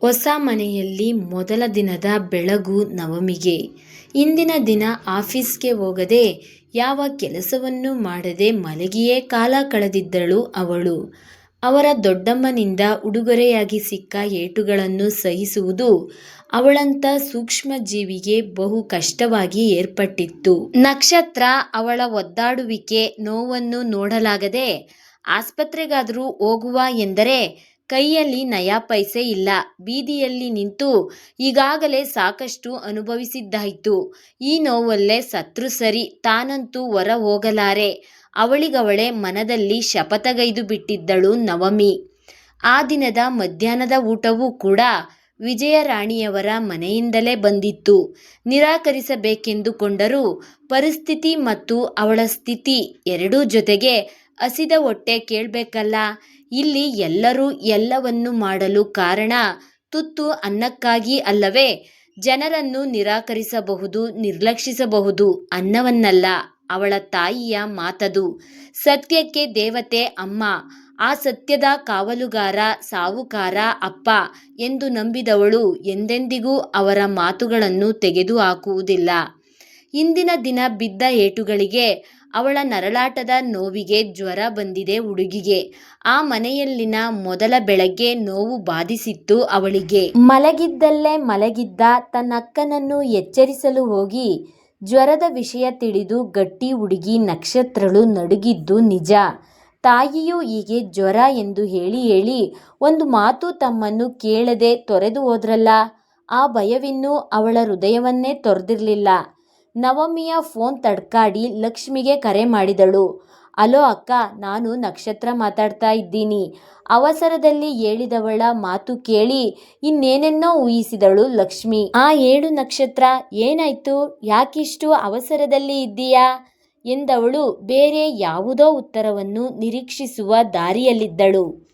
ಹೊಸ ಮನೆಯಲ್ಲಿ ಮೊದಲ ದಿನದ ಬೆಳಗು ನವಮಿಗೆ. ಇಂದಿನ ದಿನ ಆಫೀಸ್ಗೆ ಹೋಗದೆ, ಯಾವ ಕೆಲಸವನ್ನು ಮಾಡದೆ ಮಲಗಿಯೇ ಕಾಲ ಕಳೆದಿದ್ದಳು ಅವಳು. ಅವರ ದೊಡ್ಡಮ್ಮನಿಂದ ಉಡುಗೊರೆಯಾಗಿ ಸಿಕ್ಕ ಏಟುಗಳನ್ನು ಸಹಿಸುವುದು ಅವಳಂಥ ಸೂಕ್ಷ್ಮ ಜೀವಿಗೆ ಬಹು ಕಷ್ಟವಾಗಿ ಏರ್ಪಟ್ಟಿತ್ತು. ನಕ್ಷತ್ರ ಅವಳ ಒದ್ದಾಡುವಿಕೆ, ನೋವನ್ನು ನೋಡಲಾಗದೆ ಆಸ್ಪತ್ರೆಗಾದರೂ ಹೋಗುವ ಎಂದರೆ ಕೈಯಲ್ಲಿ ನಯಾ ಪೈಸೆ ಇಲ್ಲ. ಬೀದಿಯಲ್ಲಿ ನಿಂತು ಈಗಾಗಲೇ ಸಾಕಷ್ಟು ಅನುಭವಿಸಿದ್ದಾಯ್ತು. ಈ ನೋವಲ್ಲೇ ಸತ್ರು ಸರಿ, ತಾನಂತೂ ಹೊರ ಹೋಗಲಾರೆ ಅವಳಿಗವಳೇ ಮನದಲ್ಲಿ ಶಪಥಗೈದು ಬಿಟ್ಟಿದ್ದಳು ನವಮಿ. ಆ ದಿನದ ಮಧ್ಯಾಹ್ನದ ಊಟವೂ ಕೂಡ ವಿಜಯರಾಣಿಯವರ ಮನೆಯಿಂದಲೇ ಬಂದಿತ್ತು. ನಿರಾಕರಿಸಬೇಕೆಂದುಕೊಂಡರೂ ಪರಿಸ್ಥಿತಿ ಮತ್ತು ಅವಳ ಸ್ಥಿತಿ ಎರಡೂ ಜೊತೆಗೆ ಹಸಿದ ಹೊಟ್ಟೆ ಕೇಳ್ಬೇಕಲ್ಲ. ಇಲ್ಲಿ ಎಲ್ಲರೂ ಎಲ್ಲವನ್ನು ಮಾಡಲು ಕಾರಣ ತುತ್ತು ಅನ್ನಕ್ಕಾಗಿ ಅಲ್ಲವೇ? ಜನರನ್ನು ನಿರಾಕರಿಸಬಹುದು, ನಿರ್ಲಕ್ಷಿಸಬಹುದು. ಅನ್ನವನ್ನಲ್ಲ. ಅವಳ ತಾಯಿಯ ಮಾತದು. ಸತ್ಯಕ್ಕೆ ದೇವತೆ ಅಮ್ಮ. ಆ ಸತ್ಯದ ಕಾವಲುಗಾರ ಸಾವುಕಾರ ಅಪ್ಪ ಎಂದು ನಂಬಿದವಳು ಎಂದೆಂದಿಗೂ ಅವರ ಮಾತುಗಳನ್ನು ತೆಗೆದು ಹಾಕುವುದಿಲ್ಲ. ಇಂದಿನ ದಿನ ಬಿದ್ದ ಏಟುಗಳಿಗೆ, ಅವಳ ನರಳಾಟದ ನೋವಿಗೆ ಜ್ವರ ಬಂದಿದೆ ಹುಡುಗಿಗೆ. ಆ ಮನೆಯಲ್ಲಿನ ಮೊದಲ ಬೆಳಗ್ಗೆ ನೋವು ಬಾಧಿಸಿತ್ತು ಅವಳಿಗೆ. ಮಲಗಿದ್ದಲ್ಲೇ ಮಲಗಿದ್ದ ತನ್ನಕ್ಕನನ್ನು ಎಚ್ಚರಿಸಲು ಹೋಗಿ, ಜ್ವರದ ವಿಷಯ ತಿಳಿದು ಗಟ್ಟಿ ಹುಡುಗಿ ನಕ್ಷತ್ರಳು ನಡುಗಿದ್ದು ನಿಜ. ತಾಯಿಯೂ ಹೀಗೆ ಜ್ವರ ಎಂದು ಹೇಳಿ ಹೇಳಿ ಒಂದು ಮಾತು ತಮ್ಮನ್ನು ಕೇಳದೆ ತೊರೆದು ಹೋದ್ರಲ್ಲ. ಆ ಭಯವಿನ್ನೂ ಅವಳ ಹೃದಯವನ್ನೇ ತೊರೆದಿರಲಿಲ್ಲ. ನವಮಿಯ ಫೋನ್ ತಡ್ಕಾಡಿ ಲಕ್ಷ್ಮಿಗೆ ಕರೆ ಮಾಡಿದಳು. ಅಲೋ ಅಕ್ಕ ನಾನು ನಕ್ಷತ್ರ ಮಾತಾಡ್ತಾ ಇದ್ದೀನಿ. ಅವಸರದಲ್ಲಿ ಹೇಳಿದವಳ ಮಾತು ಕೇಳಿ ಇನ್ನೇನೆನ್ನೋ ಊಹಿಸಿದಳು ಲಕ್ಷ್ಮಿ. ಆ ಏಳು ನಕ್ಷತ್ರ, ಏನಾಯ್ತು? ಯಾಕಿಷ್ಟು ಅವಸರದಲ್ಲಿ ಇದ್ದೀಯಾ? ಎಂದವಳು ಬೇರೆ ಯಾವುದೋ ಉತ್ತರವನ್ನು ನಿರೀಕ್ಷಿಸುವ ದಾರಿಯಲ್ಲಿದ್ದಳು.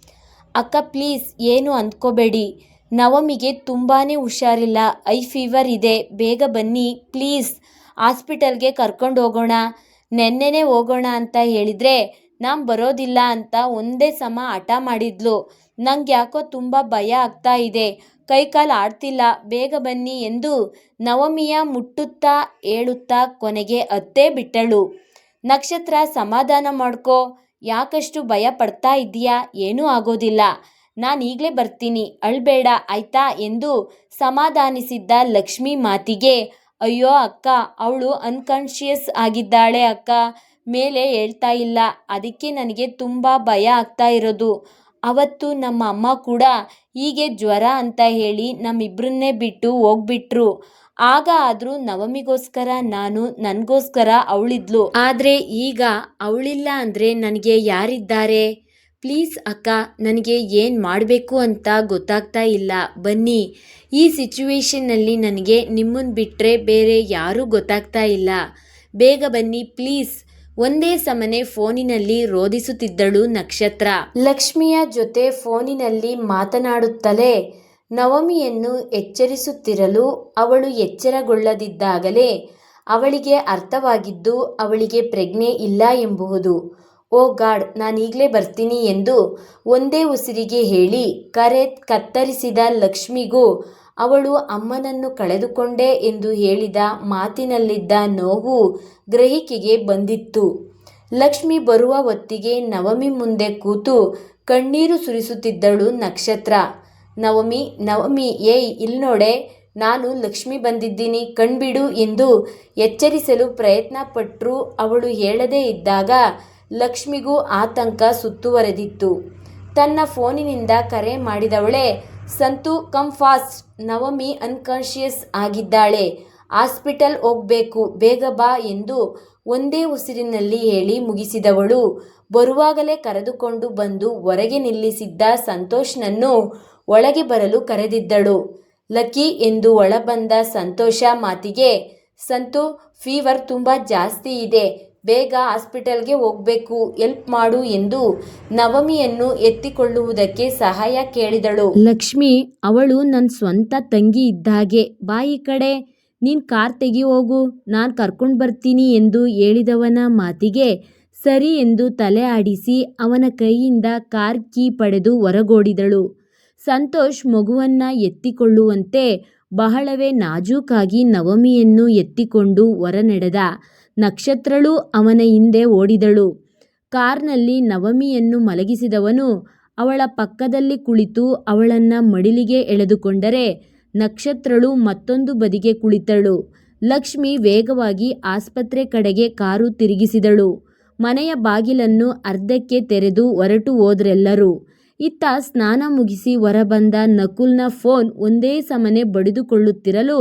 ಅಕ್ಕ ಪ್ಲೀಸ್ ಏನು ಅಂದ್ಕೋಬೇಡಿ. ನವಮಿಗೆ ತುಂಬಾ ಹುಷಾರಿಲ್ಲ. ಐ ಫೀವರ್ ಇದೆ. ಬೇಗ ಬನ್ನಿ ಪ್ಲೀಸ್ ಹಾಸ್ಪಿಟಲ್ಗೆ ಕರ್ಕೊಂಡೋಗೋಣ. ನೆನ್ನೆನೇ ಹೋಗೋಣ ಅಂತ ಹೇಳಿದ್ರೆ ನಾನು ಬರೋದಿಲ್ಲ ಅಂತ ಒಂದೇ ಸಮ ಹಠ ಮಾಡಿದ್ಲು. ನಂಗ್ಯಾಕೋ ತುಂಬ ಭಯ ಆಗ್ತಾ ಇದೆ. ಕೈಕಾಲ್ ಆಡ್ತಿಲ್ಲ. ಬೇಗ ಬನ್ನಿ ಎಂದು ನವಮಿಯ ಮುಟ್ಟುತ್ತಾ ಹೇಳುತ್ತಾ ಕೊನೆಗೆ ಅತ್ತೆ ಬಿಟ್ಟಳು. ನಕ್ಷತ್ರ ಸಮಾಧಾನ ಮಾಡ್ಕೋ. ಯಾಕಷ್ಟು ಭಯ ಪಡ್ತಾ ಇದ್ದೀಯಾ? ಏನೂ ಆಗೋದಿಲ್ಲ. ನಾನು ಈಗಲೇ ಬರ್ತೀನಿ. ಅಳ್ಬೇಡ ಆಯ್ತಾ ಎಂದು ಸಮಾಧಾನಿಸಿದ್ದ ಲಕ್ಷ್ಮಿ ಮಾತಿಗೆ, ಅಯ್ಯೋ ಅಕ್ಕ ಅವಳು ಅನ್ಕಾನ್ಷಿಯಸ್ ಆಗಿದ್ದಾಳೆ ಅಕ್ಕ ಮೇಲೆ ಹೇಳ್ತಾ ಇಲ್ಲ. ಅದಕ್ಕೆ ನನಗೆ ತುಂಬ ಭಯ ಆಗ್ತಾ ಇರೋದು. ಅವತ್ತು ನಮ್ಮ ಅಮ್ಮ ಕೂಡ ಹೀಗೆ ಜ್ವರ ಅಂತ ಹೇಳಿ ನಮ್ಮಿಬ್ಬರನ್ನೇ ಬಿಟ್ಟು ಹೋಗ್ಬಿಟ್ರು. ಆಗ ಆದರೂ ನವಮಿಗೋಸ್ಕರ ನಾನು, ನನಗೋಸ್ಕರ ಅವಳಿದ್ಲು ಆದರೆ ಈಗ ಅವಳಿಲ್ಲ ಅಂದರೆ ನನಗೆ ಯಾರಿದ್ದಾರೆ? ಪ್ಲೀಸ್ ಅಕ್ಕ, ನನಗೆ ಏನು ಮಾಡಬೇಕು ಅಂತ ಗೊತ್ತಾಗ್ತಾ ಇಲ್ಲ. ಬನ್ನಿ. ಈ ಸಿಚುವೇಷನ್ನಲ್ಲಿ ನನಗೆ ನಿಮ್ಮನ್ನು ಬಿಟ್ಟರೆ ಬೇರೆ ಯಾರೂ ಗೊತ್ತಾಗ್ತಾ ಇಲ್ಲ. ಬೇಗ ಬನ್ನಿ ಪ್ಲೀಸ್ ಒಂದೇ ಸಮನೆ ಫೋನಿನಲ್ಲಿ ರೋಧಿಸುತ್ತಿದ್ದಳು ನಕ್ಷತ್ರ. ಲಕ್ಷ್ಮಿಯ ಜೊತೆ ಫೋನಿನಲ್ಲಿ ಮಾತನಾಡುತ್ತಲೇ ನವಮಿಯನ್ನು ಎಚ್ಚರಿಸುತ್ತಿರಲು ಅವಳು ಎಚ್ಚರಗೊಳ್ಳದಿದ್ದಾಗಲೇ ಅವಳಿಗೆ ಅರ್ಥವಾಗಿದ್ದು ಅವಳಿಗೆ ಪ್ರಜ್ಞೆ ಇಲ್ಲ ಎಂಬುದು. ಓ ಗಾಡ್ ನಾನೀಗ್ಲೇ ಬರ್ತೀನಿ ಎಂದು ಒಂದೇ ಉಸಿರಿಗೆ ಹೇಳಿ ಕರೆ ಕತ್ತರಿಸಿದ ಲಕ್ಷ್ಮಿಗೂ ಅವಳು ಅಮ್ಮನನ್ನು ಕಳೆದುಕೊಂಡೆ ಎಂದು ಹೇಳಿದ ಮಾತಿನಲ್ಲಿದ್ದ ನೋವು ಗ್ರಹಿಕೆಗೆ ಬಂದಿತ್ತು. ಲಕ್ಷ್ಮಿ ಬರುವ ಹೊತ್ತಿಗೆ ನವಮಿ ಮುಂದೆ ಕೂತು ಕಣ್ಣೀರು ಸುರಿಸುತ್ತಿದ್ದಳು ನಕ್ಷತ್ರ. ನವಮಿ, ನವಮಿ ಏಯ್ ಇಲ್ನೋಡೆ ನಾನು ಲಕ್ಷ್ಮಿ ಬಂದಿದ್ದೀನಿ ಕಣ್ಬಿಡು ಎಂದು ಎಚ್ಚರಿಸಲು ಪ್ರಯತ್ನ ಪಟ್ಟರು ಅವಳು ಹೇಳದೇ ಇದ್ದಾಗ ಲಕ್ಷ್ಮಿಗೂ ಆತಂಕ ಸುತ್ತುವರೆದಿತ್ತು. ತನ್ನ ಫೋನಿನಿಂದ ಕರೆ ಮಾಡಿದವಳೆ Santu come fast Navami unconscious ಆಗಿದ್ದಾಳೆ. ಆಸ್ಪಿಟಲ್ ಹೋಗ್ಬೇಕು ಬೇಗ ಬಾ ಎಂದು ಒಂದೇ ಉಸಿರಿನಲ್ಲಿ ಹೇಳಿ ಮುಗಿಸಿದವಳು ಬರುವಾಗಲೇ ಕರೆದುಕೊಂಡು ಬಂದು ಹೊರಗೆ ನಿಲ್ಲಿಸಿದ್ದ ಸಂತೋಷ್ನನ್ನು ಒಳಗೆ ಬರಲು ಕರೆದಿದ್ದಳು. ಲಕ್ಕಿ ಎಂದು ಒಳಬಂದ ಸಂತೋಷ ಮಾತಿಗೆ, ಸಂತು ಫೀವರ್ ತುಂಬಾ ಜಾಸ್ತಿ ಇದೆ. ಬೇಗ ಹಾಸ್ಪಿಟಲ್ಗೆ ಹೋಗ್ಬೇಕು ಹೆಲ್ಪ್ ಮಾಡು ಎಂದು ನವಮಿಯನ್ನು ಎತ್ತಿಕೊಳ್ಳುವುದಕ್ಕೆ ಸಹಾಯ ಕೇಳಿದಳು. ಲಕ್ಷ್ಮಿ, ಅವಳು ನನ್ನ ಸ್ವಂತ ತಂಗಿ ಇದ್ದಾಗೆ ಬಾಯಿ ಕಡೆ. ನೀನ್ ಕಾರ್ ತೆಗಿ ಹೋಗು. ನಾನು ಕರ್ಕೊಂಡು ಬರ್ತೀನಿ ಎಂದು ಹೇಳಿದವನ ಮಾತಿಗೆ ಸರಿ ಎಂದು ತಲೆ ಆಡಿಸಿ ಅವನ ಕೈಯಿಂದ ಕಾರ್ ಕೀ ಪಡೆದು ಹೊರಗೋಡಿದಳು. ಸಂತೋಷ್ ಮಗುವನ್ನ ಎತ್ತಿಕೊಳ್ಳುವಂತೆ ಬಹಳವೇ ನಾಜೂಕಾಗಿ ನವಮಿಯನ್ನು ಎತ್ತಿಕೊಂಡು ಹೊರನಡೆದ ನಕ್ಷತ್ರಳು ಅವನ ಹಿಂದೆ ಓಡಿದಳು. ಕಾರ್ನಲ್ಲಿ ನವಮಿಯನ್ನು ಮಲಗಿಸಿದವನು ಅವಳ ಪಕ್ಕದಲ್ಲಿ ಕುಳಿತು ಅವಳನ್ನ ಮಡಿಲಿಗೆ ಎಳೆದುಕೊಂಡರೆ ನಕ್ಷತ್ರಳು ಮತ್ತೊಂದು ಬದಿಗೆ ಕುಳಿತಳು. ಲಕ್ಷ್ಮಿ ವೇಗವಾಗಿ ಆಸ್ಪತ್ರೆ ಕಡೆಗೆ ಕಾರು ತಿರುಗಿಸಿದಳು. ಮನೆಯ ಬಾಗಿಲನ್ನು ಅರ್ಧಕ್ಕೆ ತೆರೆದು ಹೊರಟು ಹೋದ್ರೆಲ್ಲರೂ. ಇತ್ತ ಸ್ನಾನ ಮುಗಿಸಿ ಹೊರಬಂದ ನಕುಲ್ನ ಫೋನ್ ಒಂದೇ ಸಮನೆ ಬಡಿದುಕೊಳ್ಳುತ್ತಿರಲು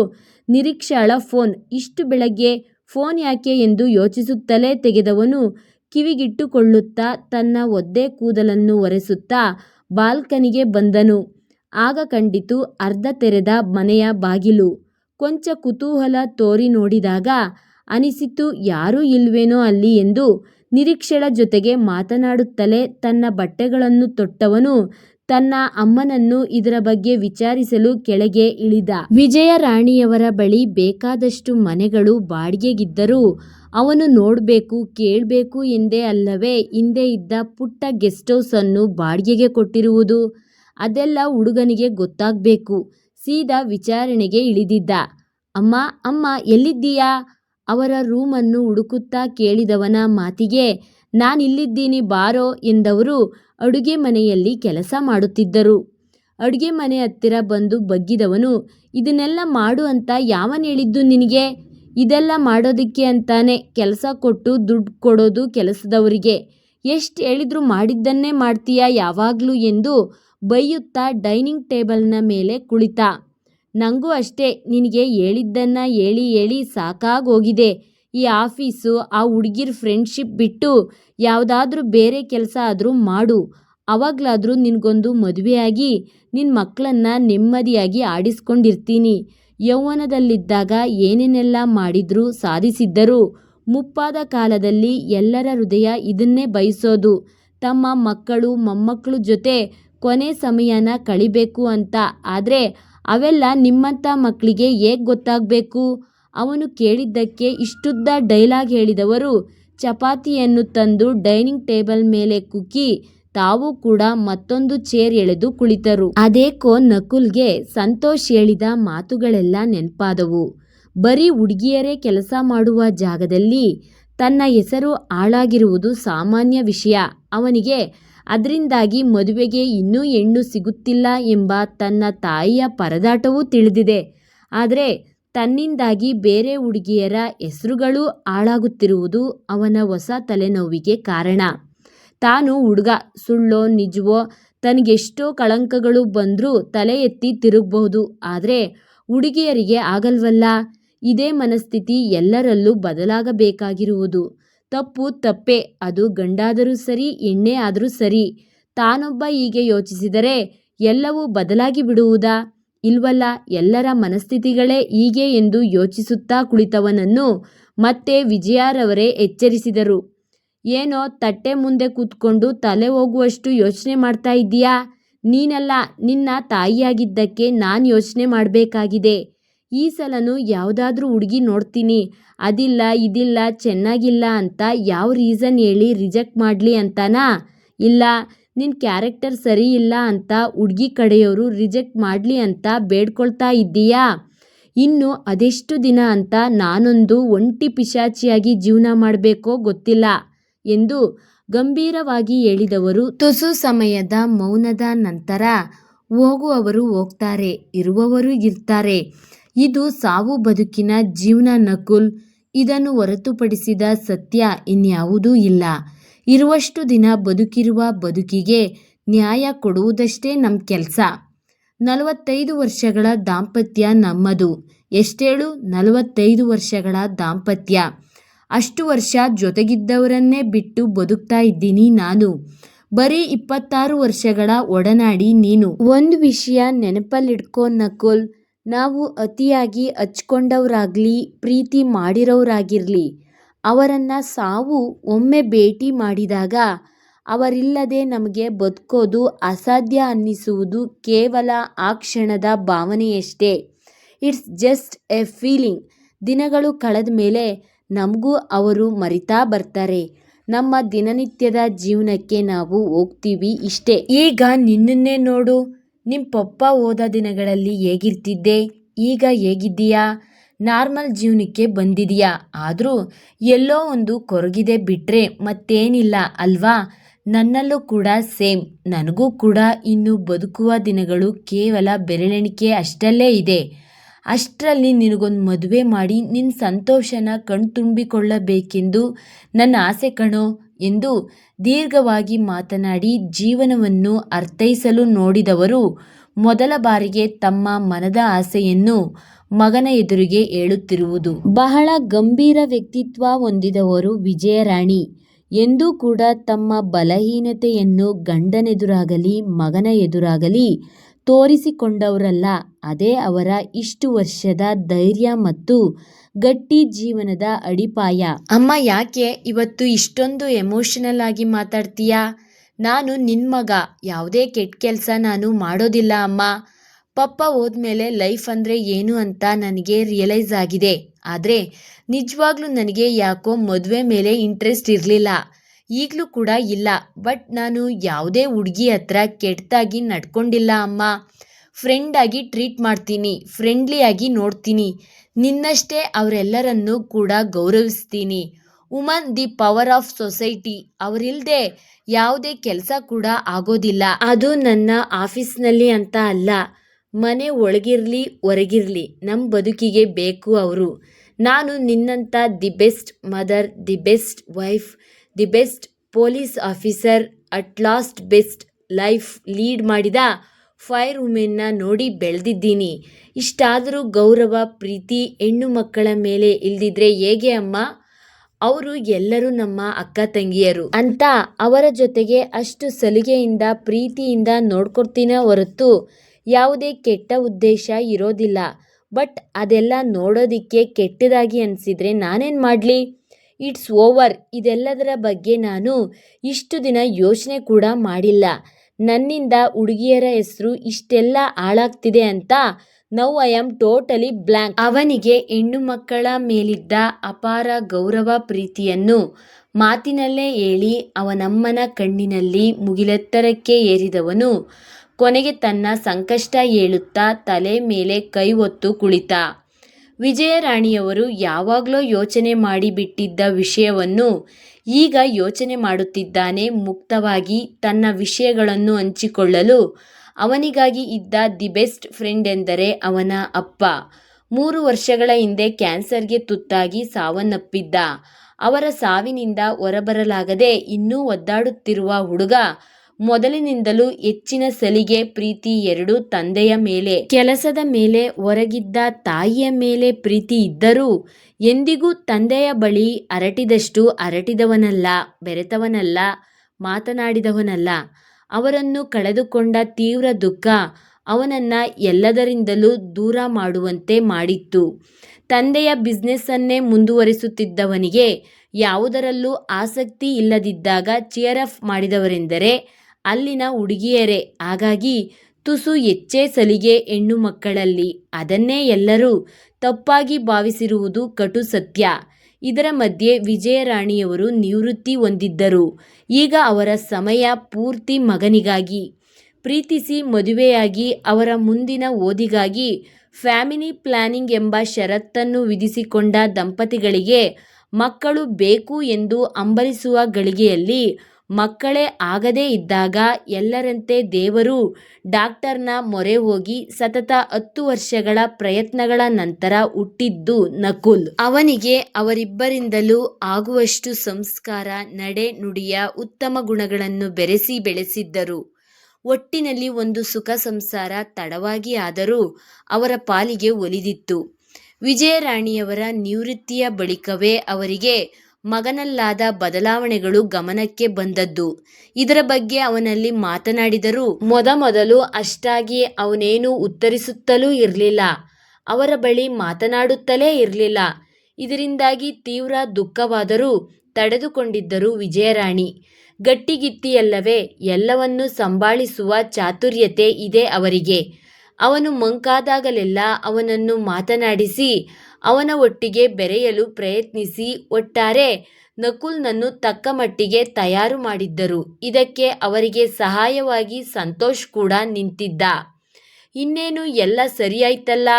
ನಿರೀಕ್ಷಾಳ ಫೋನ್ ಇಷ್ಟು ಬೆಳಗ್ಗೆ ಫೋನ್ ಯಾಕೆ ಎಂದು ಯೋಚಿಸುತ್ತಲೇ ತೆಗೆದವನು ಕಿವಿಗಿಟ್ಟುಕೊಳ್ಳುತ್ತಾ ತನ್ನ ಒದ್ದೆ ಕೂದಲನ್ನು ಒರೆಸುತ್ತಾ ಬಾಲ್ಕನಿಗೆ ಬಂದನು. ಆಗ ಕಂಡಿತು ಅರ್ಧ ತೆರೆದ ಮನೆಯ ಬಾಗಿಲು. ಕೊಂಚ ಕುತೂಹಲ ತೋರಿ ನೋಡಿದಾಗ ಅನಿಸಿತು, ಯಾರೂ ಇಲ್ವೇನೋ ಅಲ್ಲಿ? ಎಂದು ನಿರೀಕ್ಷಳ ಜೊತೆಗೆ ಮಾತನಾಡುತ್ತಲೇ ತನ್ನ ಬಟ್ಟೆಗಳನ್ನು ತೊಟ್ಟವನು. ತನ್ನ ಅಮ್ಮನನ್ನು ಇದರ ಬಗ್ಗೆ ವಿಚಾರಿಸಲು ಕೆಳಗೆ ಇಳಿದ. ವಿಜಯ ರಾಣಿಯವರ ಬಳಿ ಬೇಕಾದಷ್ಟು ಮನೆಗಳು ಬಾಡಿಗೆಗಿದ್ದರೂ ಅವನು ನೋಡಬೇಕು, ಕೇಳಬೇಕು ಎಂದೇ ಅಲ್ಲವೇ ಹಿಂದೆ ಇದ್ದ ಪುಟ್ಟ ಗೆಸ್ಟ್ ಹೌಸ್ ಅನ್ನು ಬಾಡಿಗೆಗೆ ಕೊಟ್ಟಿರುವುದು. ಅದೆಲ್ಲ ಹುಡುಗನಿಗೆ ಗೊತ್ತಾಗಬೇಕು, ಸೀದಾ ವಿಚಾರಣೆಗೆ ಇಳಿದಿದ್ದ. ಅಮ್ಮ ಅಮ್ಮ, ಎಲ್ಲಿದ್ದೀಯಾ? ಅವರ ರೂಮನ್ನು ಹುಡುಕುತ್ತಾ ಕೇಳಿದವನ ಮಾತಿಗೆ ನಾನಿಲ್ಲಿದ್ದೀನಿ, ಬಾರೋ ಎಂದವರು ಅಡುಗೆ ಮನೆಯಲ್ಲಿ ಕೆಲಸ ಮಾಡುತ್ತಿದ್ದರು. ಅಡುಗೆ ಮನೆ ಹತ್ತಿರ ಬಂದು ಬಗ್ಗಿದವನು, ಇದನ್ನೆಲ್ಲ ಮಾಡು ಅಂತ ಯಾವನ್ ಹೇಳಿದ್ದು ನಿನಗೆ? ಇದೆಲ್ಲ ಮಾಡೋದಕ್ಕೆ ಅಂತಾನೆ ಕೆಲಸ ಕೊಟ್ಟು ದುಡ್ಡು ಕೊಡೋದು ಕೆಲಸದವರಿಗೆ. ಎಷ್ಟು ಹೇಳಿದ್ರು ಮಾಡಿದ್ದನ್ನೇ ಮಾಡ್ತೀಯಾ ಯಾವಾಗಲೂ? ಎಂದು ಬೈಯುತ್ತಾ ಡೈನಿಂಗ್ ಟೇಬಲ್ನ ಮೇಲೆ ಕುಳಿತ. ನನಗೂ ಅಷ್ಟೇ, ನಿನಗೆ ಹೇಳಿದ್ದನ್ನು ಹೇಳಿ ಹೇಳಿ ಸಾಕಾಗೋಗಿದೆ. ಈ ಆಫೀಸು ಆ ಹುಡುಗಿರ್ ಫ್ರೆಂಡ್ಶಿಪ್ ಬಿಟ್ಟು ಯಾವುದಾದ್ರೂ ಬೇರೆ ಕೆಲಸ ಆದರೂ ಮಾಡು. ಅವಾಗಲಾದರೂ ನಿನಗೊಂದು ಮದುವೆಯಾಗಿ ನಿನ್ನ ಮಕ್ಕಳನ್ನು ನೆಮ್ಮದಿಯಾಗಿ ಆಡಿಸ್ಕೊಂಡಿರ್ತೀನಿ. ಯೌವನದಲ್ಲಿದ್ದಾಗ ಏನೇನೆಲ್ಲ ಮಾಡಿದ್ರು ಸಾಧಿಸಿದ್ದರು. ಮುಪ್ಪಾದ ಕಾಲದಲ್ಲಿ ಎಲ್ಲರ ಹೃದಯ ಇದನ್ನೇ ಬಯಸೋದು. ತಮ್ಮ ಮಕ್ಕಳು, ಮೊಮ್ಮಕ್ಕಳು ಜೊತೆ ಕೊನೆ ಸಮಯನ ಕಳಿಬೇಕು ಅಂತ. ಆದರೆ ಅವೆಲ್ಲ ನಿಮ್ಮಂಥ ಮಕ್ಕಳಿಗೆ ಹೇಗೆ ಗೊತ್ತಾಗಬೇಕು? ಅವನು ಕೇಳಿದ್ದಕ್ಕೆ ಇಷ್ಟುದ್ದ ಡೈಲಾಗ್ ಹೇಳಿದವರು, ಚಪಾತಿಯನ್ನು ತಂದು ಡೈನಿಂಗ್ ಟೇಬಲ್ ಮೇಲೆ ಕುಕ್ಕಿ, ತಾವು ಕೂಡ ಮತ್ತೊಂದು ಚೇರ್ ಎಳೆದು ಕುಳಿತರು. ಅದೇಕೋ ನಕುಲ್ಗೆ ಸಂತೋಷ್ ಹೇಳಿದ ಮಾತುಗಳೆಲ್ಲ ನೆನಪಾದವು. ಬರೀ ಹುಡುಗಿಯರೇ ಕೆಲಸ ಮಾಡುವ ಜಾಗದಲ್ಲಿ ತನ್ನ ಹೆಸರು ಹಾಳಾಗಿರುವುದು ಸಾಮಾನ್ಯ ವಿಷಯ. ಅವನಿಗೆ, ಅದರಿಂದಾಗಿ ಮದುವೆಗೆ ಇನ್ನೂ ಹೆಣ್ಣು ಸಿಗುತ್ತಿಲ್ಲ ಎಂಬ ತನ್ನ ತಾಯಿಯ ಪರದಾಟವೂ ತಿಳಿದಿದೆ. ಆದರೆ ತನ್ನಿಂದಾಗಿ ಬೇರೆ ಹುಡುಗಿಯರ ಹೆಸರುಗಳು ಹಾಳಾಗುತ್ತಿರುವುದು ಅವನ ಹೊಸ ತಲೆನೋವಿಗೆ ಕಾರಣ. ತಾನು ಹುಡುಗ, ಸುಳ್ಳೋ, ನಿಜವೋ, ತನಗೆಷ್ಟೋ ಕಳಂಕಗಳು ಬಂದರೂ ತಲೆ ಎತ್ತಿ ತಿರುಗಬಹುದು. ಆದರೆ ಹುಡುಗಿಯರಿಗೆ ಆಗಲ್ವಲ್ಲ. ಇದೇ ಮನಸ್ಥಿತಿ ಎಲ್ಲರಲ್ಲೂ ಬದಲಾಗಬೇಕಾಗಿರುವುದು. ತಪ್ಪು ತಪ್ಪೇ, ಅದು ಗಂಡಾದರೂ ಸರಿ ಎಣ್ಣೆ ಆದರೂ ಸರಿ. ತಾನೊಬ್ಬ ಹೀಗೆ ಯೋಚಿಸಿದರೆ ಎಲ್ಲವೂ ಬದಲಾಗಿ ಬಿಡುವುದಾ ಇಲ್ವಲ್ಲ, ಎಲ್ಲರ ಮನಸ್ಥಿತಿಗಳೇ ಹೀಗೆ ಎಂದು ಯೋಚಿಸುತ್ತಾ ಕುಳಿತವನನ್ನು ಮತ್ತೆ ವಿಜಯಾರವರೇ ಎಚ್ಚರಿಸಿದರು. ಏನೋ ತಟ್ಟೆ ಮುಂದೆ ಕೂತ್ಕೊಂಡು ತಲೆ ಹೋಗುವಷ್ಟು ಯೋಚನೆ ಮಾಡ್ತಾ ಇದ್ದೀಯಾ? ನೀನಲ್ಲ, ನಿನ್ನ ತಾಯಿಯಾಗಿದ್ದಕ್ಕೆ ನಾನು ಯೋಚನೆ ಮಾಡಬೇಕಾಗಿದೆ. ಈ ಸಲನೂ ಯಾವುದಾದ್ರೂ ಹುಡುಗಿ ನೋಡ್ತೀನಿ. ಅದಿಲ್ಲ, ಇದಿಲ್ಲ, ಚೆನ್ನಾಗಿಲ್ಲ ಅಂತ ಯಾವ ರೀಸನ್ ಹೇಳಿ ರಿಜೆಕ್ಟ್ ಮಾಡಲಿ ಅಂತನಾ? ಇಲ್ಲ ನಿನ್ನ ಕ್ಯಾರೆಕ್ಟರ್ ಸರಿ ಇಲ್ಲ ಅಂತ ಹುಡುಗಿ ಕಡೆಯವರು ರಿಜೆಕ್ಟ್ ಮಾಡಲಿ ಅಂತ ಬೇಡ್ಕೊಳ್ತಾ ಇದ್ದೀಯಾ? ಇನ್ನು ಅದೆಷ್ಟು ದಿನ ಅಂತ ನಾನೊಂದು ಒಂಟಿ ಪಿಶಾಚಿಯಾಗಿ ಜೀವನ ಮಾಡಬೇಕೋ ಗೊತ್ತಿಲ್ಲ ಎಂದು ಗಂಭೀರವಾಗಿ ಹೇಳಿದವರು. ತುಸು ಸಮಯದ ಮೌನದ ನಂತರ ಹೋಗುವವರು ಹೋಗ್ತಾರೆ, ಇರುವವರು ಇರ್ತಾರೆ. ಇದು ಸಾವು ಬದುಕಿನ ಜೀವನ ನಕುಲ್. ಇದನ್ನು ಹೊರತುಪಡಿಸಿದ ಸತ್ಯ ಇನ್ಯಾವುದೂ ಇಲ್ಲ. ಇರುವಷ್ಟು ದಿನ ಬದುಕಿರುವ ಬದುಕಿಗೆ ನ್ಯಾಯ ಕೊಡುವುದಷ್ಟೇ ನಮ್ಮ ಕೆಲಸ. ನಲವತ್ತೈದು ವರ್ಷಗಳ ದಾಂಪತ್ಯ ನಮ್ಮದು. ಎಷ್ಟೇಳು? ನಲವತ್ತೈದು ವರ್ಷಗಳ ದಾಂಪತ್ಯ. ಅಷ್ಟು ವರ್ಷ ಜೊತೆಗಿದ್ದವರನ್ನೇ ಬಿಟ್ಟು ಬದುಕ್ತಾ ಇದ್ದೀನಿ ನಾನು. ಬರೀ ಇಪ್ಪತ್ತಾರು ವರ್ಷಗಳ ಒಡನಾಡಿ ನೀನು. ಒಂದು ವಿಷಯ ನೆನಪಲ್ಲಿಡ್ಕೋ ನಕುಲ್. ನಾವು ಅತಿಯಾಗಿ ಹಚ್ಕೊಂಡವರಾಗ್ಲಿ ಪ್ರೀತಿ ಮಾಡಿರೋರಾಗಿರಲಿ ಅವರನ್ನು ಸಾವು ಒಮ್ಮೆ ಭೇಟಿ ಮಾಡಿದಾಗ ಅವರಿಲ್ಲದೆ ನಮಗೆ ಬದುಕೋದು ಅಸಾಧ್ಯ ಅನ್ನಿಸುವುದು ಕೇವಲ ಆ ಕ್ಷಣದ ಭಾವನೆಯಷ್ಟೇ. ಇಟ್ಸ್ ಜಸ್ಟ್ ಎ ಫೀಲಿಂಗ್ ದಿನಗಳು ಕಳೆದ ಮೇಲೆ ನಮಗೂ ಅವರು ಮರಿತಾ ಬರ್ತಾರೆ. ನಮ್ಮ ದಿನನಿತ್ಯದ ಜೀವನಕ್ಕೆ ನಾವು ಹೋಗ್ತೀವಿ ಇಷ್ಟೇ. ಈಗ ನಿನ್ನನ್ನೇ ನೋಡು. ನಿಮ್ಮ ಪಪ್ಪ ಹೋದ ದಿನಗಳಲ್ಲಿ ಹೇಗಿರ್ತಿದ್ದೆ? ಈಗ ಹೇಗಿದ್ದೀಯಾ? ನಾರ್ಮಲ್ ಜೀವನಕ್ಕೆ ಬಂದಿದೆಯಾ? ಆದರೂ ಎಲ್ಲೋ ಒಂದು ಕೊರಗಿದೆ ಬಿಟ್ಟರೆ ಮತ್ತೇನಿಲ್ಲ ಅಲ್ವಾ? ನನ್ನಲ್ಲೂ ಕೂಡ ಸೇಮ್. ನನಗೂ ಕೂಡ ಇನ್ನು ಬದುಕುವ ದಿನಗಳು ಕೇವಲ ಬೆರಳೆಣಿಕೆ ಅಷ್ಟಲ್ಲೇ ಇದೆ. ಅಷ್ಟರಲ್ಲಿ ನಿನಗೊಂದು ಮದುವೆ ಮಾಡಿ ನಿನ್ನ ಸಂತೋಷನ ಕಣ್ತುಂಬಿಕೊಳ್ಳಬೇಕೆಂದು ನನ್ನ ಆಸೆ ಕಣೋ ಎಂದು ದೀರ್ಘವಾಗಿ ಮಾತನಾಡಿ ಜೀವನವನ್ನು ಅರ್ಥೈಸಲು ನೋಡಿದವರು ಮೊದಲ ಬಾರಿಗೆ ತಮ್ಮ ಮನದ ಆಸೆಯನ್ನು ಮಗನ ಎದುರಿಗೆ ಹೇಳುತ್ತಿರುವುದು ಬಹಳ ಗಂಭೀರ ವ್ಯಕ್ತಿತ್ವ ಹೊಂದಿದವರು ವಿಜಯರಾಣಿ. ಎಂದೂ ಕೂಡ ತಮ್ಮ ಬಲಹೀನತೆಯನ್ನು ಗಂಡನೆದುರಾಗಲಿ, ಮಗನ ಎದುರಾಗಲಿ ತೋರಿಸಿಕೊಂಡವರಲ್ಲ. ಅದೇ ಅವರ ಇಷ್ಟು ವರ್ಷದ ಧೈರ್ಯ ಮತ್ತು ಗಟ್ಟಿ ಜೀವನದ ಅಡಿಪಾಯ. ಅಮ್ಮ ಯಾಕೆ ಇವತ್ತು ಇಷ್ಟೊಂದು ಎಮೋಷನಲ್ ಆಗಿ ಮಾತಾಡ್ತೀಯಾ? ನಾನು ನಿನ್ನ ಮಗ. ಯಾವುದೇ ಕೆಟ್ಟ ಕೆಲಸ ನಾನು ಮಾಡೋದಿಲ್ಲ ಅಮ್ಮ. ಪಪ್ಪ ಹೋದ್ಮೇಲೆ ಲೈಫ್ ಅಂದರೆ ಏನು ಅಂತ ನನಗೆ ರಿಯಲೈಸ್ ಆಗಿದೆ. ಆದರೆ ನಿಜವಾಗ್ಲೂ ನನಗೆ ಯಾಕೋ ಮದುವೆ ಮೇಲೆ ಇಂಟ್ರೆಸ್ಟ್ ಇರಲಿಲ್ಲ. ಈಗಲೂ ಕೂಡ ಇಲ್ಲ. ಬಟ್ ನಾನು ಯಾವುದೇ ಹುಡುಗಿ ಹತ್ರ ಕೆಟ್ಟದಾಗಿ ನಡ್ಕೊಂಡಿಲ್ಲ ಅಮ್ಮ. ಫ್ರೆಂಡಾಗಿ ಟ್ರೀಟ್ ಮಾಡ್ತೀನಿ ಫ್ರೆಂಡ್ಲಿಯಾಗಿ ನೋಡ್ತೀನಿ. ನಿನ್ನಷ್ಟೇ ಅವರೆಲ್ಲರನ್ನೂ ಕೂಡ ಗೌರವಿಸ್ತೀನಿ. Woman the power of society ಅವರಿಲ್ಲದೆ ಯಾವುದೇ ಕೆಲಸ ಕೂಡ ಆಗೋದಿಲ್ಲ. ಅದು ನನ್ನ ಆಫೀಸ್ನಲ್ಲಿ ಅಂತ ಅಲ್ಲ. ಮನೆ ಒಳಗಿರಲಿ, ಹೊರಗಿರಲಿ ನಮ್ಮ ಬದುಕಿಗೆ ಬೇಕು ಅವರು. ನಾನು ನಿನ್ನಂಥ the best mother, the best wife, the best police officer, at last best life lead ಮಾಡಿದ ಫೈರ್ ವುಮೆನ್ನ ನೋಡಿ ಬೆಳೆದಿದ್ದೀನಿ. ಇಷ್ಟಾದರೂ ಗೌರವ, ಪ್ರೀತಿ, ಹೆಣ್ಣು ಮಕ್ಕಳ ಮೇಲೆ ಇಲ್ದಿದ್ರೆ ಹೇಗೆ ಅಮ್ಮ? ಅವರು ಎಲ್ಲರೂ ನಮ್ಮ ಅಕ್ಕ ತಂಗಿಯರು ಅಂತ ಅವರ ಜೊತೆಗೆ ಅಷ್ಟು ಸಲಿಗೆಯಿಂದ, ಪ್ರೀತಿಯಿಂದ ನೋಡ್ಕೊಡ್ತೀನ ಹೊರತು ಯಾವುದೇ ಕೆಟ್ಟ ಉದ್ದೇಶ ಇರೋದಿಲ್ಲ. ಬಟ್ ಅದೆಲ್ಲ ನೋಡೋದಕ್ಕೆ ಕೆಟ್ಟದಾಗಿ ಅನಿಸಿದರೆ ನಾನೇನು ಮಾಡಲಿ? It's over. ಇದೆಲ್ಲದರ ಬಗ್ಗೆ ನಾನು ಇಷ್ಟು ದಿನ ಯೋಚನೆ ಕೂಡ ಮಾಡಿಲ್ಲ. ನನ್ನಿಂದ ಹುಡುಗಿಯರ ಹೆಸರು ಇಷ್ಟೆಲ್ಲ ಹಾಳಾಗ್ತಿದೆ ಅಂತ now I am totally blank ಅವನಿಗೆ ಹೆಣ್ಣು ಮಕ್ಕಳ ಮೇಲಿದ್ದ ಅಪಾರ ಗೌರವ ಪ್ರೀತಿಯನ್ನು ಮಾತಿನಲ್ಲೇ ಹೇಳಿ ಅವನಮ್ಮನ ಕಣ್ಣಿನಲ್ಲಿ ಮುಗಿಲೆತ್ತರಕ್ಕೆ ಏರಿದವನು ಕೊನೆಗೆ ತನ್ನ ಸಂಕಷ್ಟ ಹೇಳುತ್ತಾ ತಲೆ ಮೇಲೆ ಕೈ ಹೊತ್ತು ಕುಳಿತ. ವಿಜಯರಾಣಿಯವರು ಯಾವಾಗಲೋ ಯೋಚನೆ ಮಾಡಿಬಿಟ್ಟಿದ್ದ ವಿಷಯವನ್ನು ಈಗ ಯೋಚನೆ ಮಾಡುತ್ತಿದ್ದಾನೆ ಮುಕ್ತವಾಗಿ ತನ್ನ ವಿಷಯಗಳನ್ನು ಹಂಚಿಕೊಳ್ಳಲು. ಅವನಿಗಾಗಿ ಇದ್ದ ದಿ ಬೆಸ್ಟ್ ಫ್ರೆಂಡ್ ಎಂದರೆ ಅವನ ಅಪ್ಪ. ಮೂರು ವರ್ಷಗಳ ಹಿಂದೆ ಕ್ಯಾನ್ಸರ್ಗೆ ತುತ್ತಾಗಿ ಸಾವನ್ನಪ್ಪಿದ್ದ. ಅವರ ಸಾವಿನಿಂದ ಹೊರಬರಲಾಗದೆ ಇನ್ನೂ ಒದ್ದಾಡುತ್ತಿರುವ ಹುಡುಗ ಮೊದಲಿನಿಂದಲೂ ಹೆಚ್ಚಿನ ಸಲಿಗೆ ಪ್ರೀತಿ ಎರಡೂ ತಂದೆಯ ಮೇಲೆ, ಕೆಲಸದ ಮೇಲೆ ಹೊರಗಿದ್ದ ತಾಯಿಯ ಮೇಲೆ ಪ್ರೀತಿ ಇದ್ದರೂ ಎಂದಿಗೂ ತಂದೆಯ ಬಳಿ ಅರಟಿದಷ್ಟು ಅರಟಿದವನಲ್ಲ, ಬೆರೆತವನಲ್ಲ, ಮಾತನಾಡಿದವನಲ್ಲ. ಅವರನ್ನು ಕಳೆದುಕೊಂಡ ತೀವ್ರ ದುಃಖ ಅವನನ್ನು ಎಲ್ಲದರಿಂದಲೂ ದೂರ ಮಾಡುವಂತೆ ಮಾಡಿತ್ತು. ತಂದೆಯ ಬಿಸ್ನೆಸ್ಸನ್ನೇ ಮುಂದುವರಿಸುತ್ತಿದ್ದವನಿಗೆ ಯಾವುದರಲ್ಲೂ ಆಸಕ್ತಿ ಇಲ್ಲದಿದ್ದಾಗ ಚಿಯರ್ ಅಪ್ ಮಾಡಿದವರೆಂದರೆ ಅಲ್ಲಿನ ಹುಡುಗಿಯರೇ. ಹಾಗಾಗಿ ತುಸು ಹೆಚ್ಚೇ ಸಲಿಗೆ ಹೆಣ್ಣು ಮಕ್ಕಳಲ್ಲಿ. ಅದನ್ನೇ ಎಲ್ಲರೂ ತಪ್ಪಾಗಿ ಭಾವಿಸಿರುವುದು ಕಟು ಸತ್ಯ. ಇದರ ಮಧ್ಯೆ ವಿಜಯರಾಣಿಯವರು ನಿವೃತ್ತಿ ಹೊಂದಿದ್ದರು. ಈಗ ಅವರ ಸಮಯ ಪೂರ್ತಿ ಮಗನಿಗಾಗಿ. ಪ್ರೀತಿಸಿ ಮದುವೆಯಾಗಿ ಅವರ ಮುಂದಿನ ಓದಿಗಾಗಿ ಫ್ಯಾಮಿಲಿ ಪ್ಲಾನಿಂಗ್ ಎಂಬ ಷರತ್ತನ್ನು ವಿಧಿಸಿಕೊಂಡ ದಂಪತಿಗಳಿಗೆ ಮಕ್ಕಳು ಬೇಕು ಎಂದು ಅಂಬರಿಸುವ ಗಳಿಗೆಯಲ್ಲಿ ಮಕ್ಕಳೇ ಆಗದೇ ಇದ್ದಾಗ ಎಲ್ಲರಂತೆ ದೇವರು ಡಾಕ್ಟರ್ನ ಮೊರೆ ಹೋಗಿ ಸತತ ಹತ್ತು ವರ್ಷಗಳ ಪ್ರಯತ್ನಗಳ ನಂತರ ಹುಟ್ಟಿದ್ದು ನಕುಲ್. ಅವನಿಗೆ ಅವರಿಬ್ಬರಿಂದಲೂ ಆಗುವಷ್ಟು ಸಂಸ್ಕಾರ, ನಡೆ ನುಡಿಯ ಉತ್ತಮ ಗುಣಗಳನ್ನು ಬೆರೆಸಿ ಬೆಳೆಸಿದ್ದರು. ಒಟ್ಟಿನಲ್ಲಿ ಒಂದು ಸುಖ ಸಂಸಾರ ತಡವಾಗಿ ಆದರೂ ಅವರ ಪಾಲಿಗೆ ಒಲಿದಿತ್ತು. ವಿಜಯರಾಣಿಯವರ ನಿವೃತ್ತಿಯ ಬಳಿಕವೇ ಅವರಿಗೆ ಮಗನಲ್ಲಾದ ಬದಲಾವಣೆಗಳು ಗಮನಕ್ಕೆ ಬಂದದ್ದು. ಇದರ ಬಗ್ಗೆ ಅವನಲ್ಲಿ ಮಾತನಾಡಿದರು ಮೊದಮೊದಲು ಅಷ್ಟಾಗಿ ಅವನೇನು ಉತ್ತರಿಸುತ್ತಲೂ ಇರಲಿಲ್ಲ. ಅವರ ಬಳಿ ಮಾತನಾಡುತ್ತಲೇ ಇರಲಿಲ್ಲ. ಇದರಿಂದಾಗಿ ತೀವ್ರ ದುಃಖವಾದರೂ ತಡೆದುಕೊಂಡಿದ್ದರು ವಿಜಯರಾಣಿ. ಗಟ್ಟಿಗಿತ್ತಿಯಲ್ಲವೇ, ಎಲ್ಲವನ್ನೂ ಸಂಭಾಳಿಸುವ ಚಾತುರ್ಯತೆ ಇದೆ ಅವರಿಗೆ. ಅವನು ಮಂಕಾದಾಗಲೆಲ್ಲ ಅವನನ್ನು ಮಾತನಾಡಿಸಿ ಅವನ ಒಟ್ಟಿಗೆ ಬೆರೆಯಲು ಪ್ರಯತ್ನಿಸಿ, ಒಟ್ಟಾರೆ ನಕುಲ್ನನ್ನು ತಕ್ಕ ಮಟ್ಟಿಗೆ ತಯಾರು ಮಾಡಿದ್ದರು. ಇದಕ್ಕೆ ಅವರಿಗೆ ಸಹಾಯವಾಗಿ ಸಂತೋಷ್ ಕೂಡ ನಿಂತಿದ್ದ. ಇನ್ನೇನು ಎಲ್ಲ ಸರಿಯಾಯ್ತಲ್ಲ?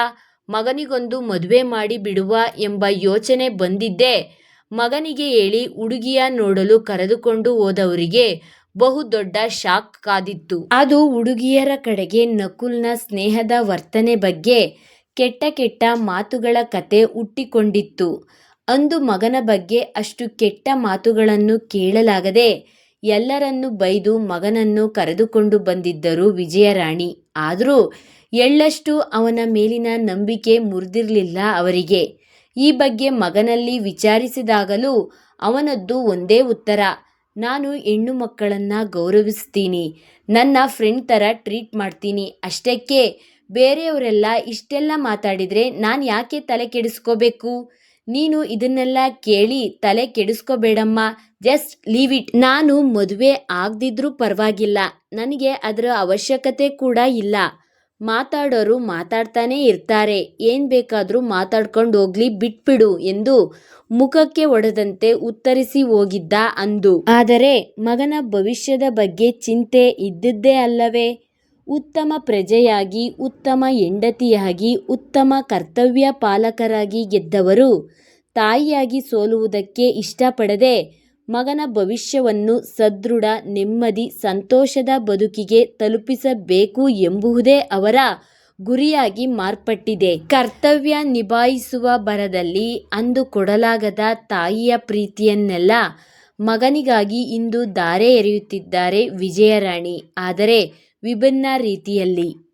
ಮಗನಿಗೊಂದು ಮದುವೆ ಮಾಡಿ ಬಿಡುವ ಎಂಬ ಯೋಚನೆ ಬಂದಿದ್ದೆ ಮಗನಿಗೆ ಹೇಳಿ ಹುಡುಗಿಯ ನೋಡಲು ಕರೆದುಕೊಂಡು ಹೋದವರಿಗೆ ಬಹುದೊಡ್ಡ ಶಾಕ್ ಕಾದಿತ್ತು. ಅದು ಹುಡುಗಿಯರ ಕಡೆಗೆ ನಕುಲ್ನ ಸ್ನೇಹದ ವರ್ತನೆ ಬಗ್ಗೆ ಕೆಟ್ಟ ಕೆಟ್ಟ ಮಾತುಗಳ ಕತೆ ಹುಟ್ಟಿಕೊಂಡಿತ್ತು. ಅಂದು ಮಗನ ಬಗ್ಗೆ ಅಷ್ಟು ಕೆಟ್ಟ ಮಾತುಗಳನ್ನು ಕೇಳಲಾಗದೆ ಎಲ್ಲರನ್ನು ಬೈದು ಮಗನನ್ನು ಕರೆದುಕೊಂಡು ಬಂದಿದ್ದರು ವಿಜಯರಾಣಿ. ಆದರೂ ಎಳ್ಳಷ್ಟು ಅವನ ಮೇಲಿನ ನಂಬಿಕೆ ಮುರಿದಿರಲಿಲ್ಲ ಅವರಿಗೆ. ಈ ಬಗ್ಗೆ ಮಗನಲ್ಲಿ ವಿಚಾರಿಸಿದಾಗಲೂ ಅವನದ್ದು ಒಂದೇ ಉತ್ತರ, ನಾನು ಹೆಣ್ಣು ಮಕ್ಕಳನ್ನು ಗೌರವಿಸ್ತೀನಿ. ನನ್ನ ಫ್ರೆಂಡ್ ಥರ ಟ್ರೀಟ್ ಮಾಡ್ತೀನಿ. ಅಷ್ಟಕ್ಕೆ ಬೇರೆಯವರೆಲ್ಲ ಇಷ್ಟೆಲ್ಲ ಮಾತಾಡಿದರೆ ನಾನು ಯಾಕೆ ತಲೆ ಕೆಡಿಸ್ಕೋಬೇಕು? ನೀನು ಇದನ್ನೆಲ್ಲ ಕೇಳಿ ತಲೆ ಕೆಡಿಸ್ಕೋಬೇಡಮ್ಮ. Just leave it. ನಾನು ಮದುವೆ ಆಗದಿದ್ರೂ ಪರವಾಗಿಲ್ಲ. ನನಗೆ ಅದರ ಅವಶ್ಯಕತೆ ಕೂಡ ಇಲ್ಲ. ಮಾತಾಡೋರು ಮಾತಾಡ್ತಾನೇ ಇರ್ತಾರೆ. ಏನು ಬೇಕಾದರೂ ಮಾತಾಡ್ಕೊಂಡು ಹೋಗ್ಲಿ, ಬಿಟ್ಬಿಡು ಎಂದು ಮುಖಕ್ಕೆ ಒಡೆದಂತೆ ಉತ್ತರಿಸಿ ಹೋಗಿದ್ದ ಅಂದು. ಆದರೆ ಮಗನ ಭವಿಷ್ಯದ ಬಗ್ಗೆ ಚಿಂತೆ ಇದ್ದದ್ದೇ ಅಲ್ಲವೇ? ಉತ್ತಮ ಪ್ರಜೆಯಾಗಿ, ಉತ್ತಮ ಹೆಂಡತಿಯಾಗಿ, ಉತ್ತಮ ಕರ್ತವ್ಯ ಪಾಲಕರಾಗಿ ಗೆದ್ದವರು. ತಾಯಿಯಾಗಿ ಸೋಲುವುದಕ್ಕೆ ಇಷ್ಟಪಡದೆ ಮಗನ ಭವಿಷ್ಯವನ್ನು ಸದೃಢ, ನೆಮ್ಮದಿ, ಸಂತೋಷದ ಬದುಕಿಗೆ ತಲುಪಿಸಬೇಕು ಎಂಬುದೇ ಅವರ ಗುರಿಯಾಗಿ ಮಾರ್ಪಟ್ಟಿದೆ. ಕರ್ತವ್ಯ ನಿಭಾಯಿಸುವ ಭರದಲ್ಲಿ ಅಂದು ಕೊಡಲಾಗದ ತಾಯಿಯ ಪ್ರೀತಿಯನ್ನೆಲ್ಲ ಮಗನಿಗಾಗಿ ಇಂದು ಧಾರೆ ಎರೆಯುತ್ತಿದ್ದಾರೆ ವಿಜಯರಾಣಿ. ಆದರೆ ವಿಭಿನ್ನ ರೀತಿಯಲ್ಲಿ.